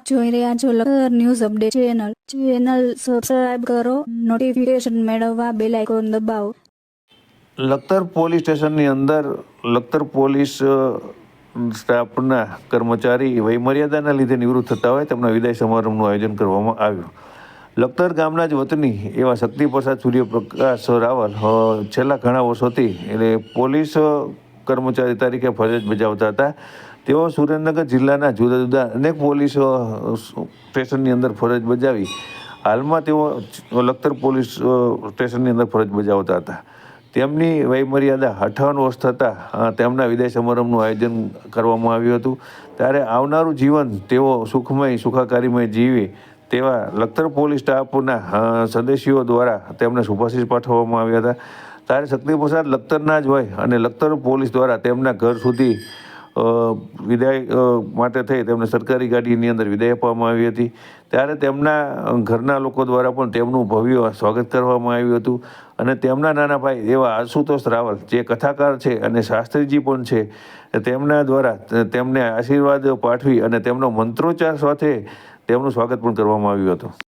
આપ જોઈ રહ્યા છો Lakhar news update channel. Channel subscribe કરો નોટિફિકેશન મેળવવા બેલ આઇકોન દબાવો. લખતર પોલીસ સ્ટેશનની અંદર લખતર પોલીસ સ્ટાફના કર્મચારી વયમર્યાદાના લીધે નિવૃત્ત થતા હોય તેમના વિદાય સમારંભનું આયોજન કરવામાં આવ્યું. લખતર ગામના જ વતની એવા શક્તિપ્રસાદ સૂર્યપ્રકાશ રાવલ છેલ્લા ઘણા વર્ષોથી એટલે પોલીસ કર્મચારી તરીકે ફરજ બજાવતા હતા. તેઓ સુરેન્દ્રનગર જિલ્લાના જુદા જુદા અનેક પોલીસ સ્ટેશનની અંદર ફરજ બજાવી. હાલમાં તેઓ લખતર પોલીસ સ્ટેશનની અંદર ફરજ બજાવતા હતા. તેમની વયમર્યાદા અઠાવન વર્ષ થતાં તેમના વિદાય સમારંભનું આયોજન કરવામાં આવ્યું હતું. ત્યારે આવનારું જીવન તેઓ સુખમય, સુખાકારીમય જીવે તેવા લખતર પોલીસ સ્ટાફના સદસ્યો દ્વારા તેમને શુભાશીષ પાઠવવામાં આવ્યા હતા. ત્યારે શક્તિપ્રસાદ લખતરના જ હોય અને લખતર પોલીસ દ્વારા તેમના ઘર સુધી વિદાય માટે થઈ તેમને સરકારી ગાડીની અંદર વિદાય આપવામાં આવી હતી. ત્યારે તેમના ઘરના લોકો દ્વારા પણ તેમનું ભવ્ય સ્વાગત કરવામાં આવ્યું હતું. અને તેમના નાના ભાઈ એવા આશુતોષ રાવલ, જે કથાકાર છે અને શાસ્ત્રીજી પણ છે, તેમના દ્વારા તેમને આશીર્વાદ પાઠવી અને તેમનો મંત્રોચ્ચાર સાથે તેમનું સ્વાગત પણ કરવામાં આવ્યું હતું.